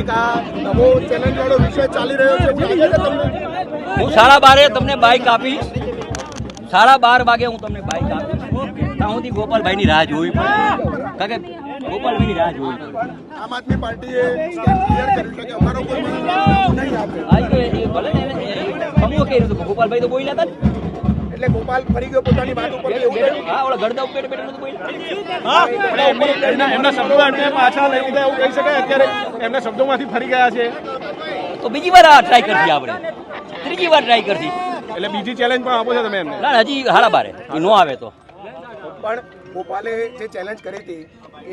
એક આ નવો ચેલેન્જ વાળો વિષય ચાલી રહ્યો છે. હું સાડા બારે તમને બાઇક આપીશ. સાડા બાર વાગે હું તમને બાઇક આપીશ. ત્યાં સુધી ગોપાલભાઈની રાહ જોવી પડે. કારણ કે ગોપાલભાઈની રાહ જોવી પડે. આમ આદમી પાર્ટીએ ક્લિયર કર્યું છે કે અમારો કોઈ નહીં આપે આજ તો ભલે સમૂહ કહી રહ્યું ગોપાલભાઈ તો બોલ્યા હતા ને. એટલે ગોપાલ ફરી ગયો પોતાની વાત ઉપર હા ઓલા ઉપર બેઠા બોલ્યા એમના એમના શબ્દો એમને પાછા લઈ લીધા એવું કહી શકાય. અત્યારે એમના શબ્દોમાંથી ફરી ગયા છે. તો બીજી વાર આ ટ્રાય કરશી આપણે. ત્રીજી વાર ટ્રાય કરશી એટલે બીજી ચેલેન્જ પણ આપો છો તમે એમને. ના હજી હારા બારે. નો આવે તો. પણ ગોપાલે જે ચેલેન્જ કરી હતી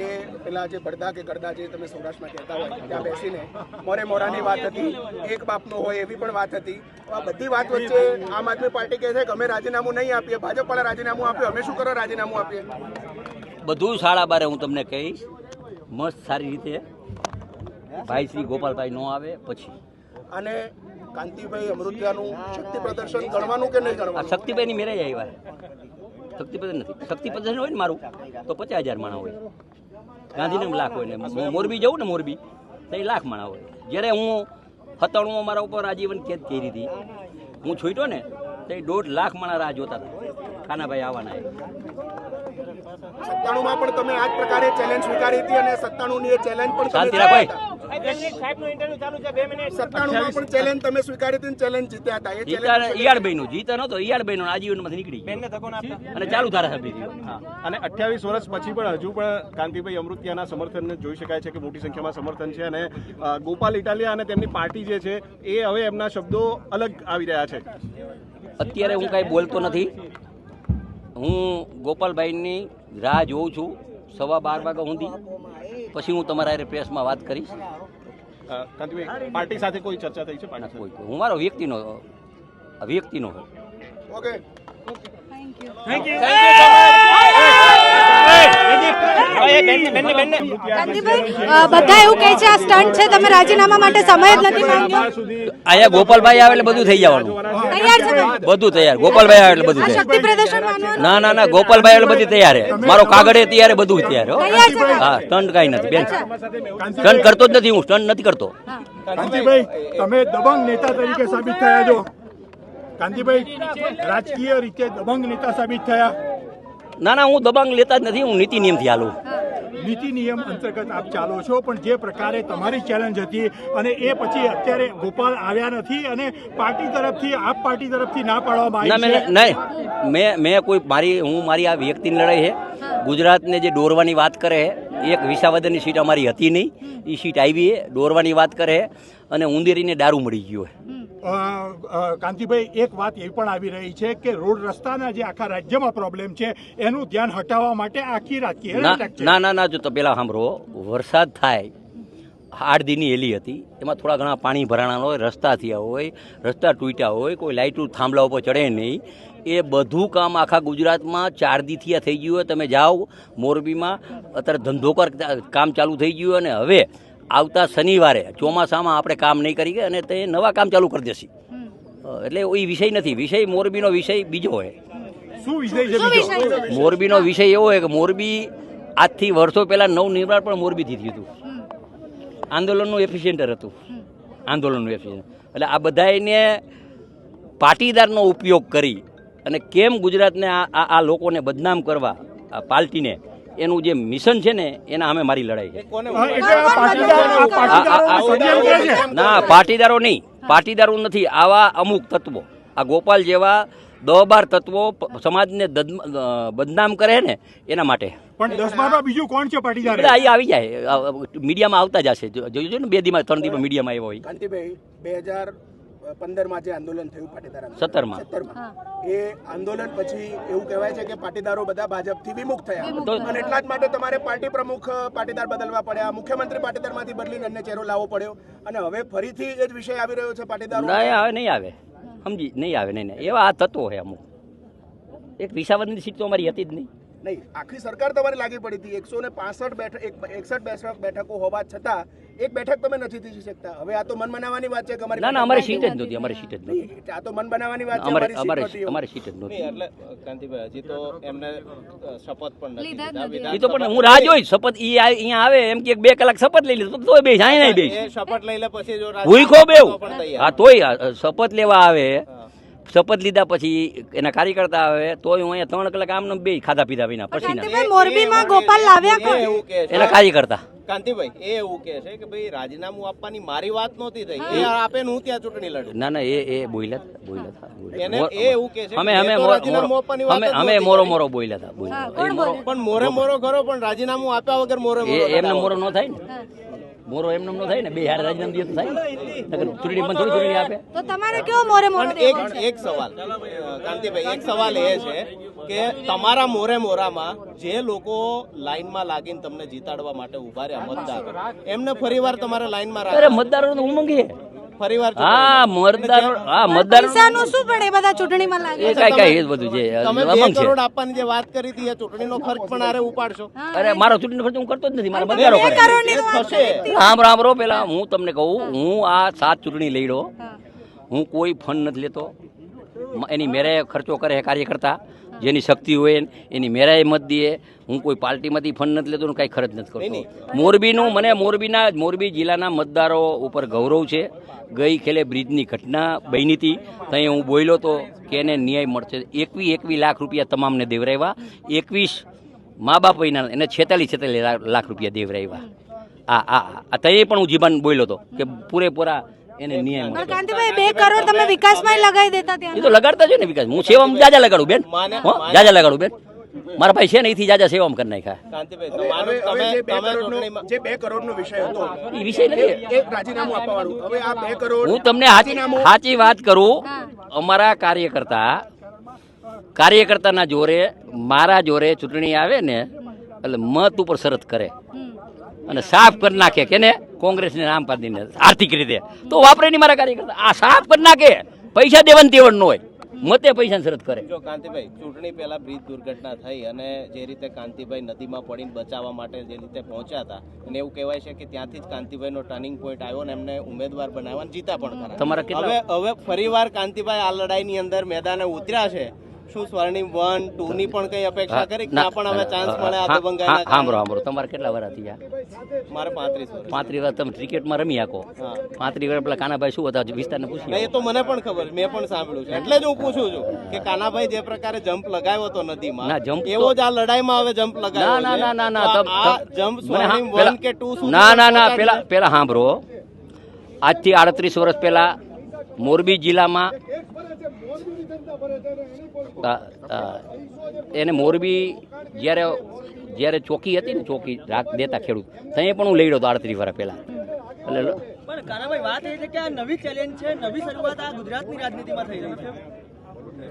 એ પેલા જે બળદા કે ગરદા જે તમે સૌરાષ્ટ્રમાં કહેતા હોય ત્યાં બેસીને મોરે મોરાની વાત હતી એક બાપનો હોય એવી પણ વાત હતી. આ બધી વાત વચ્ચે આમ આદમી પાર્ટી કહે છે કે અમે રાજીનામું નહીં આપીએ ભાજપ પણ રાજીનામું આપ્યું અમે શું કરો રાજીનામું આપીએ? બધું શાળા બારે હું તમને કહીશ મસ્ત સારી રીતે ભાઈ શ્રી ગોપાલભાઈ નો આવે પછી. અને કાંતિભાઈ અમૃતિયાનું શક્તિ પ્રદર્શન ગણવાનું કે નહીં ગણવાનું? શક્તિભાઈની મેરેજ આવ્યા શક્તિ પ્રદર્શન નથી. શક્તિ પ્રદર્શન હોય ને મારું તો પચાસ હજાર માણા હોય. ગાંધીનગર લાખ હોય ને મો- મોરબી જવું ને મોરબી તો એ લાખ માણા હોય. જ્યારે હું હતાણું મારા ઉપર આજીવન કેદ કરી હતી હું છૂટ્યો ને તો એ દોઢ લાખ માણા રાહ જોતા હતા. ખાનાભાઈ આવવાના એ. સત્તાણુંમાં પણ તમે આ પ્રકારે ચેલેન્જ સ્વીકારી હતી અને સત્તાણુની એ ચેલેન્જ પણ શાંતિ રાખો ચેલેન્જ તમે સ્વીકારી હતી ચેલેન્જ જીત્યા હતા. એ જીતા ચેલેન્જ નતો ઈયાળભાઈ નું આજીવનમાંથી નીકળી ગયો. અને ચાલુ ધારાસભ્ય હા. અને અઠ્યાવીસ વર્ષ પછી પણ હજુ પણ કાંતિભાઈ અમૃતિયાના સમર્થનને જોઈ શકાય છે કે મોટી સંખ્યામાં સમર્થન છે અને ગોપાલ ઇટાલિયા અને તેમની પાર્ટી જે છે એ હવે એમના શબ્દો અલગ આવી રહ્યા છે. અત્યારે હું કાંઈ બોલતો નથી. હું ગોપાલભાઈની રાહ જોઉં છું. સવા બાર વાગ્યા સુધી. પછી હું તમારા પ્રેસમાં વાત કરીશ. કાંતિભાઈ પાર્ટી સાથે કોઈ ચર્ચા થઈ છે? પાર્ટી કોઈ હું મારો વ્યક્તિનો વ્યક્તિનો ઓકે થેન્ક અ, બધા એવું કહે છે આ સ્ટન્ટ છે તમે રાજીનામા માટે સમય જ નથી માંગ્યો. અહીંયા ગોપાલભાઈ આવે એટલે બધું થઈ જવાનું. તૈયાર છે બધું? તૈયાર. ગોપાલભાઈ આવે એટલે બધું શક્તિ પ્રદર્શન ના ના ના ગોપાલભાઈ એટલે બધી તૈયાર છે. મારો એ તૈયાર બધું તૈયાર હા સ્ટન્ટ કાંઈ નથી બેન. સ્ટન્ટ કરતો જ નથી હું સ્ટન્ટ નથી કરતો. કાંતિભાઈ તમે દબંગ નેતા તરીકે સાબિત થયા છો. કાંતિભાઈ રાજકીય રીતે દબંગ નેતા સાબિત થયા. ના ના હું દબંગ લેતા જ નથી હું નીતિ નિયમથી હાલું. નીતિ નિયમ અંતર્ગત આપ ચાલો છો પણ જે પ્રકારે તમારી ચેલેન્જ હતી અને એ પછી અત્યારે ગોપાલ આવ્યા નથી અને પાર્ટી તરફથી આપ પાર્ટી તરફથી ના પાડવામાં આવી મેં છે? નહીં મેં મેં કોઈ મારી હું મારી આ વ્યક્તિની લડાઈ છે. ગુજરાતને જે દોરવાની વાત કરે છે એક વિસાવદનની સીટ અમારી હતી નહીં. એ સીટ આવી દોરવાની વાત કરે અને ઉંદેરીને દારૂ મળી ગયો કાંતિભાઈ એક વાત એ પણ આવી રહી છે કે રોડ રસ્તાના જે આખા રાજ્યમાં પ્રોબ્લેમ છે એનું ધ્યાન હટાવવા માટે આખી રાજકીય ના ના ના ના જો તો પેલા સાંભળો. વરસાદ થાય આઠ દીની એલી હતી એમાં થોડા ઘણા પાણી ભરાણા હોય રસ્તા થયા હોય રસ્તા તૂટ્યા હોય કોઈ લાઇટ થાંભલા ઉપર ચડે નહીં. એ બધું કામ આખા ગુજરાતમાં ચાર દીથી થઈ ગયું હોય તમે જાઓ મોરબીમાં અત્યારે ધંધો કામ ચાલુ થઈ ગયું અને હવે આવતા શનિવારે ચોમાસામાં આપણે કામ નહીં કરી અને તે નવા કામ ચાલુ કરી દેશી. એટલે એ વિષય નથી. વિષય મોરબીનો વિષય બીજો હોય. છે શું બીજો? વિષય છે? મોરબીનો વિષય એવો હોય કે મોરબી આજથી વર્ષો પહેલાં નવ નિર્માણ પણ મોરબીથી થયું હતું. આંદોલનનું એફિશિયન્ટર હતું. આંદોલનનું એફિશિયન્ટ એટલે આ બધાને પાટીદારનો ઉપયોગ કરી અને કેમ ગુજરાતને આ આ આ લોકોને બદનામ કરવા આ પાર્ટીને એનું જે મિશન છે ને એના અમે મારી લડાઈ છે. ના પાટીદારો નહીં. પાટીદારો નથી આવા અમુક તત્વો. આ ગોપાલ જેવા દહ બાર તત્વો સમાજને બદનામ કરે ને એના માટે. પણ દસ બારમાં બીજું કોણ છે પાટીદાર? બધા અહીં આવી જાય. મીડિયામાં આવતા જશે જોયું છે ને બે દિવસ ત્રણ દિવસ મીડિયામાં આવ્યો હોય. બે હજાર પંદરમાં જે આંદોલન થયું પાટીદાર સત્તરમાં. સત્તરમાં. એ આંદોલન પછી એવું કહેવાય છે કે પાટીદારો બધા ભાજપથી વિમુખ થયા. અને એટલા જ માટે તમારે પાર્ટી પ્રમુખ પાટીદાર બદલવા પડ્યા. મુખ્યમંત્રી પાટીદારમાંથી બદલીને અન્ય ચહેરો લાવવો પડ્યો. અને હવે ફરીથી એ જ વિષય આવી રહ્યો છે પાટીદારો. નહીં હવે નહીં આવે. સમજી નહીં આવે નહીં નહીં. એવા આ તત્વો છે અમુક. એક વિસાવદની સીટ તો અમારી હતી જ નહીં. નહીં આખી સરકાર તમારી લાગી પડી હતી. એકસો ને પાસઠ બેઠક એકસઠ બેસઠ બેઠકો હોવા છતાં એક બેઠક તમે નથી જીતી શકતા હવે આ તો મન બનાવવાની વાત છે કે અમારી ના ના અમારી સીટ જ નહોતી અમારી સીટ જ નહોતી આ તો મન બનાવવાની વાત છે અમારે અમારી અમારે સીટ જ નહોતી એટલે કાંતિભાઈ હજી તો એમને શપથ પણ નથી. એ તો પણ હું રાહ જોઈશ શપથ ઈ આ- અહીંયા આવે એમ કે બે કલાક શપથ લઈ લીધું તોય બે જાય નહીં બે શપથ લઈ લે પછી જો હુઈ ખો બેવ તો. હા તોય શપથ લેવા આવે. શપથ લીધા પછી એના કાર્યકર્તા આવે તોય હું અહીંયા ત્રણ કલાક આમ બે ખાધા પીધા વિના પછી મોરબીમાં ગોપાલ લાવ્યા કોણ એવું કહે છે. એના કાર્યકર્તા. કાંતિભાઈ એ એવું કહે છે કે ભાઈ રાજીનામું આપવાની મારી વાત નહોતી થઈ. એ આપે ને હું ત્યાં ચૂંટણી લડું. ના ના એ એ બોલ્યા બોલ્યા એને એ એવું કહે છે અમે અમે મોરો- રાજીનામું આપવાની વાત અમે અમે મોરો મોરો બોલ્યા હતા બોલ્યા મોરો-? પણ મોરે મોરો ખરો પણ રાજીનામું આપ્યા વગર મોરે મોરો એમને મોરો ન થાય ને? મોરો એમ ન થાય ને બે હારે રાજીનામું દે થાય ચૂંટણી પણ થોડી ચૂંટણી આપે. તો તમારે કેવો મોરે મોરો એક એક સવાલ. કાંતિભાઈ એક સવાલ એ છે કે તમારા મોરે મોરામાં જે લોકો લાઈનમાં લાગીને તમને જીતાડવા માટે ઊભા રહ્યા મતદાર એમને ફરીવાર તમારે લાઈનમાં અરે રાખવા મતદારો ઉમંગ છે ફરીવાર હા મતદારો હા મતદારો પૈસાનું શું પડે બધા ચૂંટણીમાં લાગે એ કાંઈ કાંઈ એ બધું છે. તમે બે કરોડ આપવાની જે વાત કરી હતી એ ચૂંટણીનો ખર્ચ પણ આરે ઉપાડશો. અરે મારો ચૂંટણીનો ખર્ચ હું કરતો જ નથી મારા મતદારો કરે રામ રામ રો પેલા. હું તમને કહું હું. આ સાત ચૂંટણી લઈ લો હું કોઈ ફંડ નથી લેતો. એની મેરે ખર્ચો કરે કાર્યકર્તા. જેની શક્તિ હોય એની મેરાએ મત દે હું કોઈ પાર્ટીમાંથી ફંડ નથી લેતો કાંઈ ખર્ચ નથી કરતો. મોરબીનું મને મોરબીના મોરબી જિલ્લાના મતદારો ઉપર ગૌરવ છે. ગઈ ખેલે બ્રિજની ઘટના બની હતી. ત્યાં હું બોલ્યો તો કે એને ન્યાય મળશે. એકવી એકવી લાખ રૂપિયા તમામને દેવરાવ્યા. એકવીસ મા બાપ વિના એને છેતાલીસ છેતાલીસ લાખ રૂપિયા દેવરાવ્યા. આ આ તઈએ પણ હું જીવન બોલ્યો હતો કે પૂરેપૂરા એને ન્યાય પણ કાંતિભાઈ બે કરોડ તમે વિકાસમાં લગાવી દેતા એ તો લગાડતા જ ને વિકાસ. હું સેવામાં જાજા લગાડું બેન. માને- હો જાજા લગાડું બેન. મારા ભાઈ છે ને એથી જાજા સેવામાં કરી નાખ્યા. કાંતિભાઈ તમારું જે તમે બે ચૂંટણીમાં જે વિષય હતો એ વિષય નથી. રાજીનામું આપવાનું હવે આ બે કરોડ હું તમને સાચી વાત કરું. અમારા કાર્યકર્તા કાર્યકર્તાના જોરે મારા જોરે ચૂંટણી આવે ને એટલે મત ઉપર શરત કરે. અને સાફ કરી નાખે કેને કોંગ્રેસને નામ પાડીને આર્થિક રીતે. તો વાપરે નહીં મારા કાર્યકર્તા. આ સાફ કરી નાખે. પૈસા દેવન તેવડ ન હોય. મતે પૈસા શરત કરે. જો કાંતિભાઈ ચૂંટણી પહેલા બ્રિજ દુર્ઘટના થઈ અને જે રીતે કાંતિભાઈ નદીમાં પડીને બચાવવા માટે જે રીતે પહોંચ્યા હતા અને એવું કહેવાય છે કે ત્યાંથી જ કાંતિભાઈનો ટર્નિંગ પોઈન્ટ આવ્યો અને એમને ઉમેદવાર બનાવવા જીતા પણ ખરા. તમારા હવે હવે ફરીવાર કાંતિભાઈ આ લડાઈની અંદર મેદાને ઉતર્યા છે. શું સ્વર્ણિમ વન ટુ ની પણ કઈ અપેક્ષા કરી? કે પણ હવે ચાન્સ મળે આ હા, સાંભળો? સાંભળો તમારે કેટલા વાર થયા? મારે પાંત્રીસ વર્ષ પાંત્રીસ વાર તમે ક્રિકેટમાં રમી હા. પાંત્રીસ વાર પેલા કાનાભાઈ શું હતા? વિસ્તારને પૂછ્યું એ તો મને પણ ખબર મેં પણ સાંભળ્યું છે. એટલે જ હું પૂછું છું કે કાનાભાઈ જે પ્રકારે જમ્પ લગાવ્યો હતો નદીમાં ના, એવો જ આ લડાઈમાં હવે જમ્પ લગાવ્યો ના. ના ના ના જમ્પ સ્વર્ણિમ વન કે ટુ સુધી ના ના ના પેલા પેલા સાંભળો આજથી આડત્રીસ વર્ષ પહેલા મોરબી જિલ્લામાં એને મોરબી જ્યારે જ્યારે ચોકી હતી ને, ચોકી રાખ દેતા ખેડૂત ત્યાં પણ હું લઈ રહ્યો હતો આડત્રીસ વર્ષ પહેલા. એટલે પણ કાનાભાઈ વાત એ છે કે આ નવી ચેલેન્જ છે, નવી શરૂઆત આ ગુજરાતની રાજનીતિમાં થઈ રહી છે.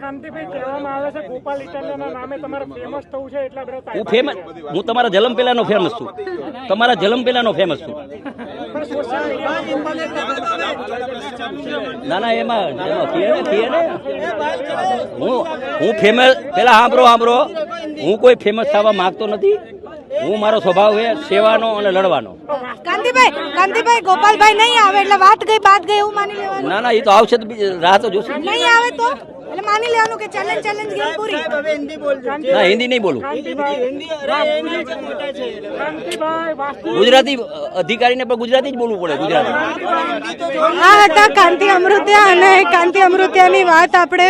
કાંતિભાઈ કહેવામાં આવે છે ગોપાલ ઇટાલિયાના નામે તમારે ફેમસ થવું છે એટલા બધા હું ફેમસ હું તમારા જલમ પહેલાનો ફેમસ છું. તમારા જલમ પહેલાનો ફેમસ છું. ના ના એમાં હું હું ફેમસ પેલા સાંભળો સાંભળો. હું કોઈ ફેમસ થવા માંગતો નથી. હું મારો સ્વભાવ છે સેવાનો અને લડવાનો. કાંતિભાઈ કાંતિભાઈ ગોપાલભાઈ નહીં આવે એટલે વાત ગઈ બાત ગઈ એવું માની લેવાનું? ના ના એ તો આવશે તો રાહ તો જોશે. નહીં આવે તો? એટલે માની લેવાનું કે ચેલેન્જ ચેલેન્જ ગેમ પૂરી હવે હિન્દી બોલજો ના હિન્દી નહીં બોલું હિન્દી અરે મોટા છે કાંતિભાઈ ગુજરાતી અધિકારીને પણ ગુજરાતી જ બોલવું પડે ગુજરાતી આ હતા કાંતિ અમૃત્યા અને કાંતિ અમૃત્યાની વાત આપણે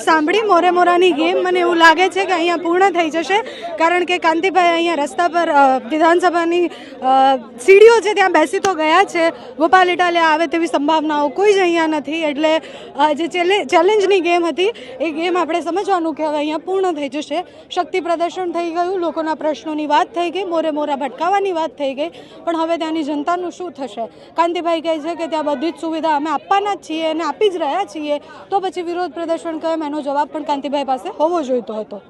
સાંભળી મોરે મોરાની ગેમ મને એવું લાગે છે કે અહીંયા પૂર્ણ થઈ જશે કારણ કે કાંતિભાઈ અહીંયા રસ્તા પર વિધાનસભાની સીડીઓ છે ત્યાં બેસી તો ગયા છે ગોપાલ ઇટાલિયા આવે તેવી સંભાવનાઓ કોઈ જ અહીંયા નથી એટલે જે ચેલે- ચેલેન્જની ગેમ હતી. એ ગેમ આપણે સમજવાનું કે હવે અહીંયા પૂર્ણ થઈ જશે. શક્તિ પ્રદર્શન થઈ ગયું, લોકોના પ્રશ્નોની વાત થઈ ગઈ, મોરે મોરા ભટકાવાની વાત થઈ ગઈ. પણ હવે ત્યાંની જનતાનું શું થશે? કાંતિભાઈ કહે છે કે ત્યાં બધી જ સુવિધા અમે આપવાના જ છીએ અને આપી જ રહ્યા છીએ. તો પછી વિરોધ પ્રદર્શન કેમ? એનો જવાબ પણ કાંતિભાઈ પાસે હોવો જોઈતો હતો.